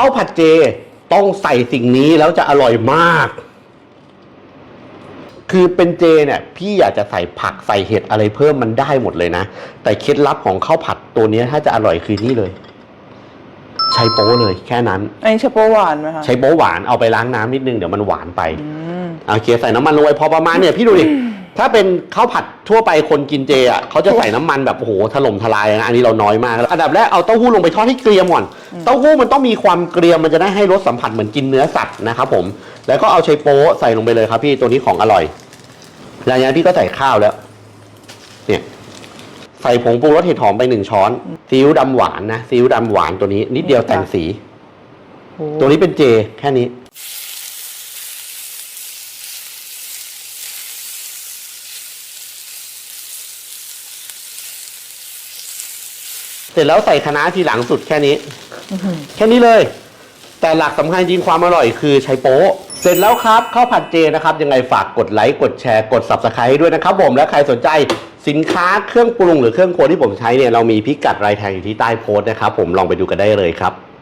ข้าวผัดเจต้องใส่สิ่งนี้แล้วจะอร่อยมาก คือเป็นเจเนี่ยพี่อยากจะใส่ผักใส่เห็ดอะไรเพิ่มมันได้หมดเลยนะ แต่เคล็ดลับของข้าวผัดตัวเนี้ยถ้าจะอร่อยคือนี่เลย ใช้โป๊เลยแค่นั้นอันนี้เฉพาะหวานไหมคะใช้โป๊หวานเอาไปล้างน้ำนิดนึงเดี๋ยวมันหวานไปอืมโอเคใส่น้ำมันลงไปพอประมาณเนี่ยพี่ดูดิ ถ้าเป็นข้าวผัดทั่วไปคนกินเจอะเขาจะใส่น้ำมันแบบโอ้โหถล่มทลายนะอันนี้เราน้อยมากอันดับแรกเอาเต้าหู้ลงไปทอดให้เกรียมก่อนเต้าหู้มันต้องมีความเกรียมมันจะได้ให้รสสัมผัสเหมือนกินเนื้อสัตว์นะครับผมแล้วก็เอาไชโป๊ใส่ลงไปเลยครับ พี่ตัวนี้ของอร่อยหลังจากนั้นพี่ก็ใส่ข้าวแล้ว เนี่ยใส่ผงปรุงรสเห็ดหอมไปหนึ่งช้อนซีอิ๊วดำหวานนะซีอิ๊วดำหวานตัวนี้ นิดเดียวแต่งสีโอ้ตัวนี้เป็นเจ แค่นี้ เสร็จแล้วใส่คะน้าทีหลังสุดแค่นี้อื้อหือแค่นี้เลย แต่หลักสำคัญจริงความอร่อยคือใช้โป๊ะ เสร็จแล้วครับข้าวผัดเจนะครับ ยังไงฝากกดไลค์กดแชร์กด subscribe ด้วยนะครับผมและใครสนใจสินค้าเครื่องปรุงหรือเครื่องครัวที่ผมใช้เนี่ยเรามีพิกัดรายแทงอยู่ที่ใต้โพสต์นะครับผมลองไปดูกันได้เลยครับ